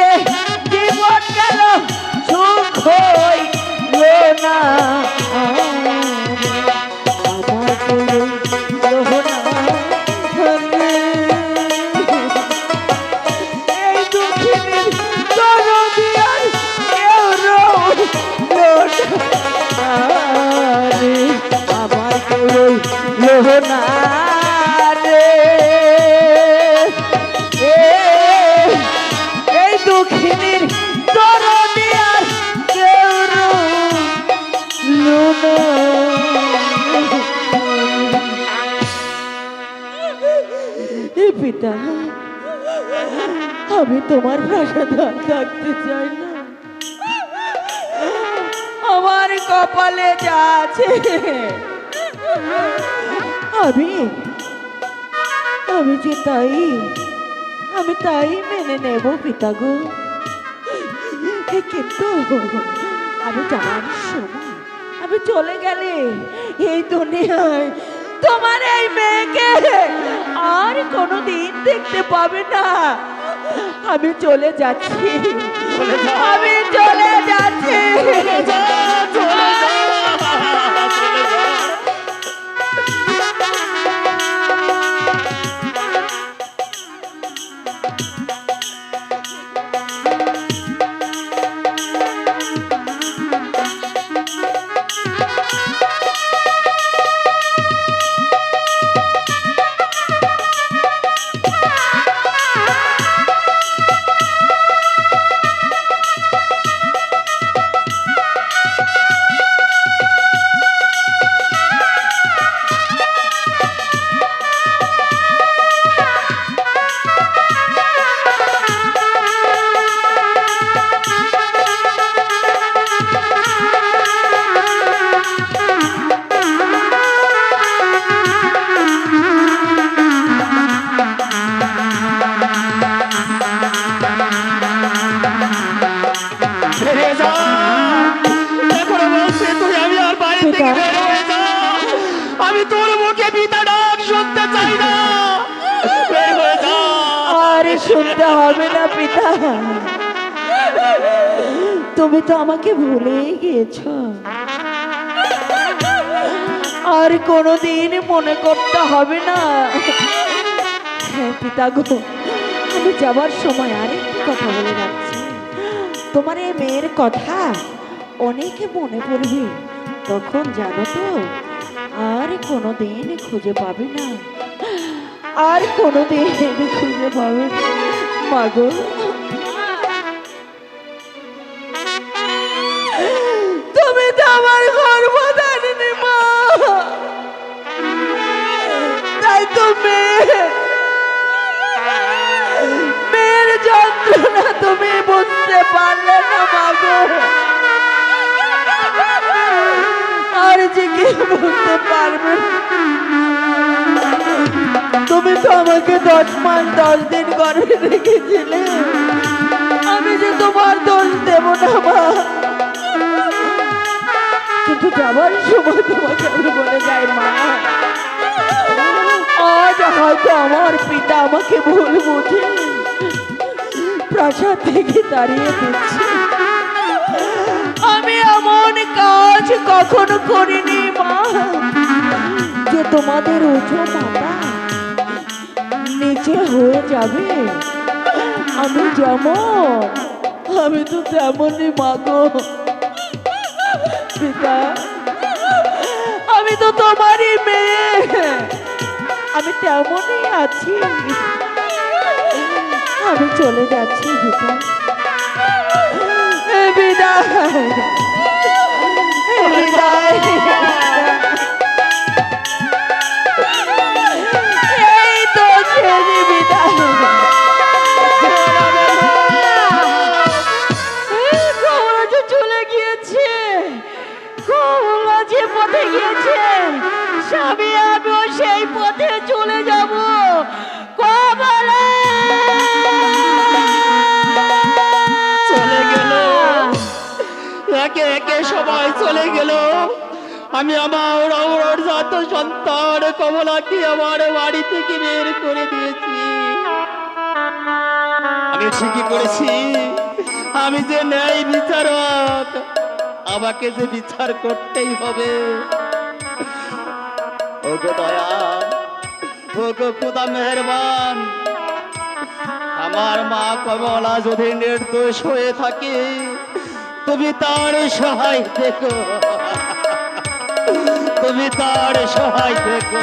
কাঁদতে জীবন গেল সুখ না। আমি তোমার প্রাসাদে থাকতে চাই না। আমার কপালে যা আছে। আমি আমি যে তাই, আমি তাই মেনে নেব পিতা গো। কিন্তু আমি যাওয়ার সময়, আমি চলে গেলে এই দুনিয়ায় তোমার এই মেয়েকে আর কোনো দিন দেখতে পাবে না। আমি চলে যাচ্ছি। আমি চলে যাচ্ছি। আর শুনতে হবে না পিতা। তুমি তো আমাকে ভুলেই গিয়েছ। আর কোনোদিন মনে করতে হবে না। হ্যাঁ পিতা গো, আমি যাবার সময় আরেকটি কথা বলে রাখছি তোমার এই মেয়ের কথা অনেকে মনে পড়বে। তখন জানো তো, আর কোনোদিন খুঁজে পাবে না। আর কোনোদিন খুঁজে পাবে মাগো। তুমি তো আমার মা। তাই তো মেয়ে মেয়ের যন্ত্রণা তুমি বুঝতে পারলে না, মাগো। আর যে কি বুঝতে পারবে তুমি তো আমাকে দশ মাস, দশ দিন গর্ভে রেখেছিলে। আমি যে তোমার দোষ দেব না, মা। কিন্তু যাবার সময় তোমাকে আমি বলে যাই, মা। আজ হয়তো আমার পিতা আমাকে ভুল বুঝে প্রাসাদ থেকে দাঁড়িয়ে দিচ্ছে। আমি এমন কাজ কখনো করিনি, মা, যে তোমাদের উঁচু মাথা নিচে হয়ে যাবে। আমি যেমন, আমি তো তেমনই মাগো। পিতা, আমি তো তোমারই মেয়ে। আমি তেমনই আছি। আমি চলে যাচ্ছি, পিতা। বিদায়। বিদায়। পথে গিয়েছে স্বামী, আমিও সেই পথে চলে যাব। গেল। একে একে সবাই চলে গেল। আমি আমার অমর জাত সন্তান কমলাকে আমার বাড়ি থেকে বের করে দিয়েছি। আমি ঠিকই করেছি আমি যে ন্যায় বিচারক আমাকে যে বিচার করতেই হবে। ওগো দয়া ওগো খুদা মেহরবান, আমার মা কমলা যদি নির্দোষ হয়ে থাকে, তুমি তার সহায় দেখো। তুমি তার সহায় দেখো।